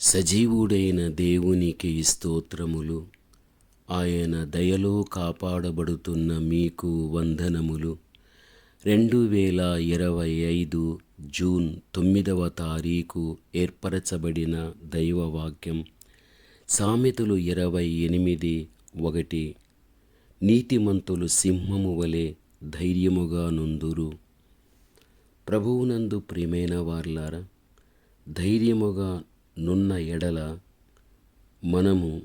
సజీవుడైన దేవునికి స్తోత్రములు. ఆయన దయలో కాపాడబడుతున్న మీకు వందనములు. రెండు వేల ఇరవై ఐదు జూన్ తొమ్మిదవ తారీఖు ఏర్పరచబడిన దైవవాక్యం. సామెతలు ఇరవై ఎనిమిది ఒకటి. నీతిమంతులు సింహము వలె ధైర్యముగా నుందురు. ప్రభువునందు ప్రియమైన వార్లారా ధైర్యముగా నున్న ఎడల మనము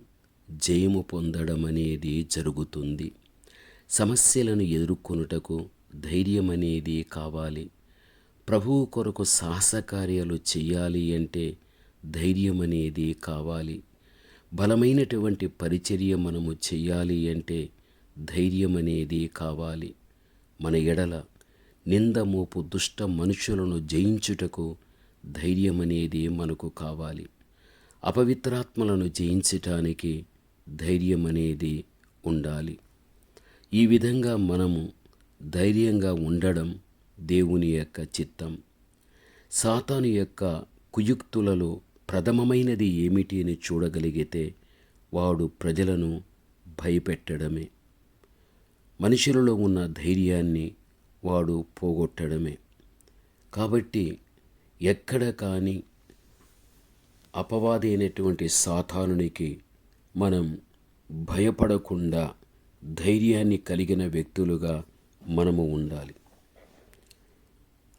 జయము పొందడం అనేది జరుగుతుంది. సమస్యలను ఎదుర్కొనుటకు ధైర్యం అనేది కావాలి. ప్రభువు కొరకు సాహసకార్యాలు చేయాలి అంటే ధైర్యం అనేది కావాలి. బలమైనటువంటి పరిచర్య మనము చేయాలి అంటే ధైర్యం అనేది కావాలి. మన ఎడల నింద మోపు దుష్ట మనుషులను జయించుటకు ధైర్యం అనేది మనకు కావాలి. అపవిత్రాత్మలను జయించటానికి ధైర్యం అనేది ఉండాలి. ఈ విధంగా మనము ధైర్యంగా ఉండడం దేవుని యొక్క చిత్తం. సాతాను యొక్క కుయుక్తులలో ప్రథమమైనది ఏమిటి అని చూడగలిగితే వాడు ప్రజలను భయపెట్టడమే. మనుషులలో ఉన్న ధైర్యాన్ని వాడు పోగొట్టడమే. కాబట్టి ఎక్కడ కానీ అపవాది అయినటువంటి సాతానునికి మనం భయపడకుండా ధైర్యాన్ని కలిగిన వ్యక్తులుగా మనము ఉండాలి.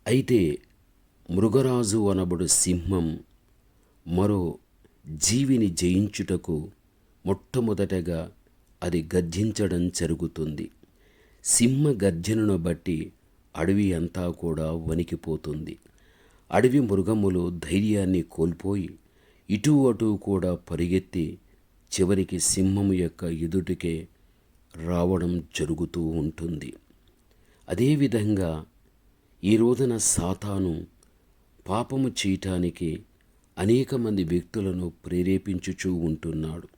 అయితే మృగరాజు అనబడు సింహం మరో జీవిని జయించుటకు మొట్టమొదటగా అది గర్జించడం జరుగుతుంది. సింహ గర్జనను బట్టి అడవి అంతా కూడా వణికిపోతుంది. అడవి మృగములు ధైర్యాన్ని కోల్పోయి ఇటు అటు కూడా పరిగెత్తి చివరికి సింహము యొక్క ఎదుటికే రావడం జరుగుతూ ఉంటుంది. అదేవిధంగా ఈ రోజున సాతాను పాపము చేయటానికి అనేక మంది వ్యక్తులను ప్రేరేపించుచూ ఉంటున్నాడు.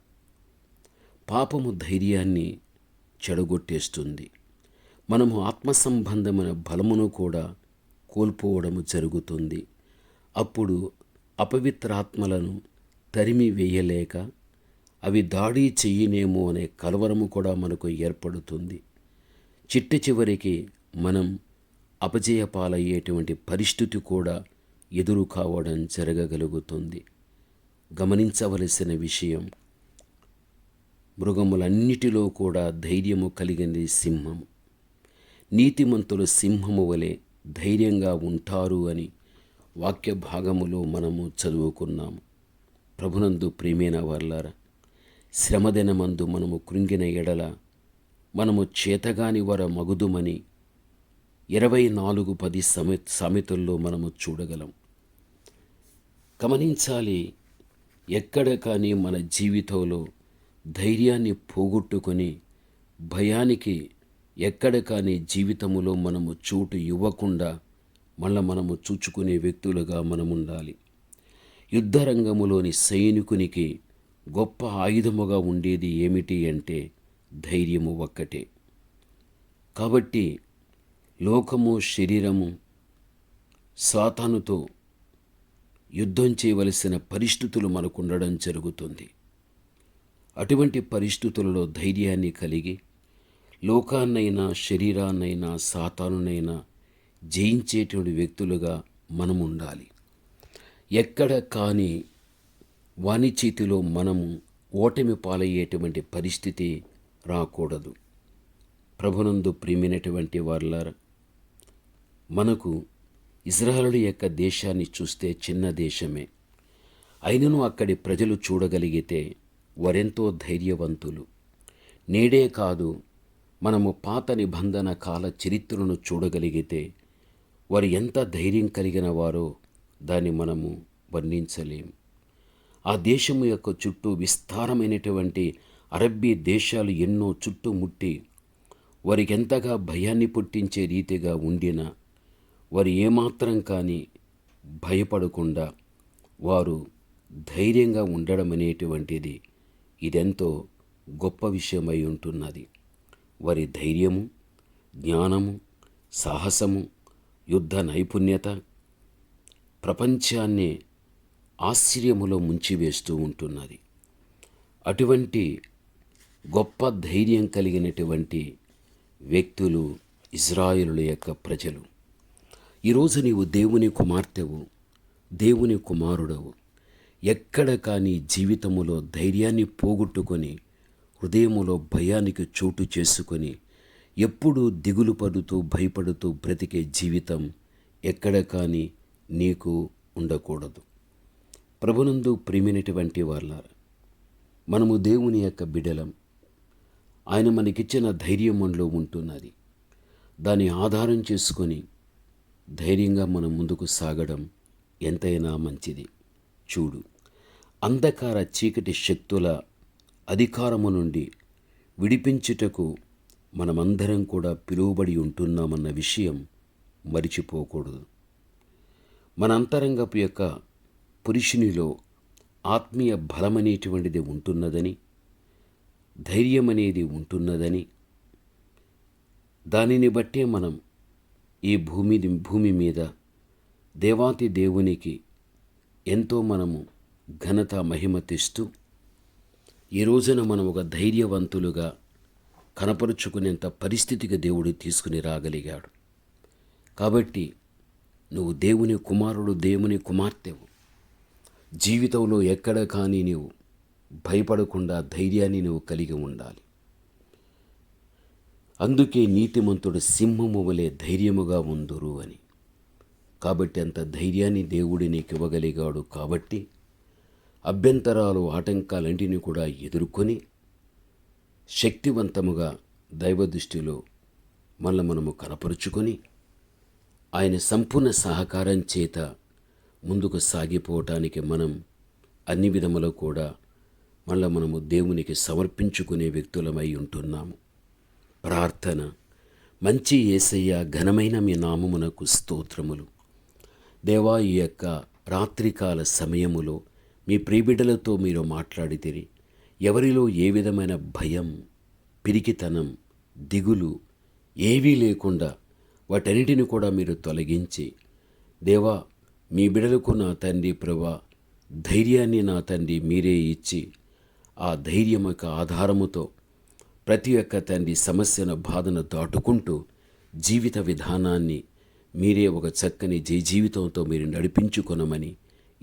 పాపము ధైర్యాన్ని చెడగొట్టేస్తుంది. మనము ఆత్మ సంబంధమైన బలమును కూడా కోల్పోవడము జరుగుతుంది. అప్పుడు అపవిత్రాత్మలను తరిమి వేయలేక అవి దాడి చెయ్యనేమో అనే కలవరము కూడా మనకు ఏర్పడుతుంది. చిట్ట చివరికి మనం అపజయపాలయ్యేటువంటి పరిస్థితి కూడా ఎదురు కావడం జరగగలుగుతుంది. గమనించవలసిన విషయం మృగములన్నిటిలో కూడా ధైర్యము కలిగింది సింహం. నీతిమంతులు సింహము వలె ధైర్యంగా ఉంటారు అని వాక్య భాగములో మనము చదువుకున్నాము. ప్రభునందు ప్రేమైన వర్లారా శ్రమదినమందు మనము కృంగిన ఎడల మనము చేతగాని వర మగుదుమని ఇరవై నాలుగు పది సమి సామెతల్లో మనము చూడగలం. గమనించాలి ఎక్కడ కానీ మన జీవితంలో ధైర్యాన్ని పోగొట్టుకొని భయానికి ఎక్కడ కానీ జీవితములో మనము చోటు ఇవ్వకుండా మళ్ళా మనము చూచుకునే వ్యక్తులుగా మనం ఉండాలి యుద్ధరంగములోని సైనికునికి గొప్ప ఆయుధముగా ఉండేది ఏమిటి అంటే ధైర్యము ఒక్కటే. కాబట్టి లోకము శరీరము సాతానుతో యుద్ధం చేయవలసిన పరిస్థితులు మనకు ఉండడం జరుగుతుంది. అటువంటి పరిస్థితులలో ధైర్యాన్ని కలిగి లోకాన్నైనా శరీరాన్నైనా సాతానునైనా జయించేటువంటి వ్యక్తులుగా మనం ఉండాలి ఎక్కడ కానీ వాని చేతిలో మనము ఓటమి పాలయ్యేటువంటి పరిస్థితి రాకూడదు. ప్రభునందు ప్రియమైనటువంటి వారులారా మనకు ఇజ్రాయలు యొక్క దేశాన్ని చూస్తే చిన్న దేశమే. అయినను అక్కడి ప్రజలు చూడగలిగితే వరెంతో ధైర్యవంతులు. నేడే కాదు మనము పాత నిబంధన కాల చరిత్రను చూడగలిగితే వారు ఎంత ధైర్యం కలిగిన వారో దాన్ని మనము వర్ణించలేం. ఆ దేశము యొక్క చుట్టూ విస్తారమైనటువంటి అరబ్బీ దేశాలు ఎన్నో చుట్టుముట్టి వారికి ఎంతగా భయాన్ని పుట్టించే రీతిగా ఉండిన వారు ఏమాత్రం కానీ భయపడకుండా వారు ధైర్యంగా ఉండడం అనేటువంటిది ఇదెంతో గొప్ప విషయమై ఉంటున్నది. వారి ధైర్యము జ్ఞానము సాహసము యుద్ధ నైపుణ్యత ప్రపంచాన్ని ఆశ్చర్యములో ముంచివేస్తూ ఉంటున్నది. అటువంటి గొప్ప ధైర్యం కలిగినటువంటి వ్యక్తులు ఇజ్రాయిలుల యొక్క ప్రజలు. ఈరోజు నీవు దేవుని కుమార్తెవు దేవుని కుమారుడవు. ఎక్కడ కానీ జీవితములో ధైర్యాన్ని పోగొట్టుకొని హృదయములో భయానికి చోటు చేసుకొని ఎప్పుడూ దిగులు పడుతూ భయపడుతూ బ్రతికే జీవితం ఎక్కడ కానీ నీకు ఉండకూడదు. ప్రభునందు ప్రేమినటువంటి వాళ్ళ మనము దేవుని యొక్క బిడలం. ఆయన మనకిచ్చిన ధైర్యం మనలో ఉంటున్నది. దాన్ని ఆధారం చేసుకొని ధైర్యంగా మనం ముందుకు సాగడం ఎంతైనా మంచిది. చూడు అంధకార చీకటి శక్తుల అధికారము నుండి విడిపించుటకు మనమందరం కూడా పిలువబడి ఉంటున్నామన్న విషయం మరిచిపోకూడదు. మన అంతరంగపు యొక్క పురుషునిలో ఆత్మీయ బలమనేటువంటిది ఉంటున్నదని ధైర్యం అనేది ఉంటున్నదని దానిని బట్టే మనం ఈ భూమి భూమి మీద దేవాతి దేవునికి ఎంతో మనము ఘనత మహిమ తెస్తూ ఈ రోజున మనం ఒక ధైర్యవంతులుగా కనపరుచుకునేంత పరిస్థితికి దేవుడు తీసుకుని రాగలిగాడు. కాబట్టి నువ్వు దేవుని కుమారుడు దేవుని కుమార్తెవు. జీవితంలో ఎక్కడ కానీ నీవు భయపడకుండా ధైర్యాన్ని నువ్వు కలిగి ఉండాలి. అందుకే నీతిమంతుడు సింహము వలె ధైర్యముగా ఉందురు అని. కాబట్టి అంత ధైర్యాన్ని దేవుడి నీకు ఇవ్వగలిగాడు కాబట్టి అభ్యంతరాలు ఆటంకాలన్నింటినీ కూడా ఎదుర్కొని శక్తివంతముగా దైవ దృష్టిలో మళ్ళీ మనము కనపరుచుకొని ఆయన సంపూర్ణ సహకారం చేత ముందుకు సాగిపోవటానికి మనం అన్ని విధములో కూడా మళ్ళీ మనము దేవునికి సమర్పించుకునే వ్యక్తులమై ఉంటున్నాము. ప్రార్థన. మంచి ఏసయ్య ఘనమైన మీ నామమునకు స్తోత్రములు. దేవా ఈ యొక్క రాత్రికాల సమయములో మీ ప్రియబిడ్డలతో మీరు మాట్లాడితిరి. ఎవరిలో ఏ విధమైన భయం పిరికితనం దిగులు ఏవీ లేకుండా వాటన్నిటిని కూడా మీరు తొలగించి దేవా మీ బిడలకు నా తండ్రి ప్రభా ధైర్యాన్ని నా తండ్రి మీరే ఇచ్చి ఆ ధైర్యం యొక్క ఆధారముతో ప్రతి ఒక్క తండ్రి సమస్యను బాధను దాటుకుంటూ జీవిత విధానాన్ని మీరే ఒక చక్కని జయ జీవితంతో మీరు నడిపించుకొనమని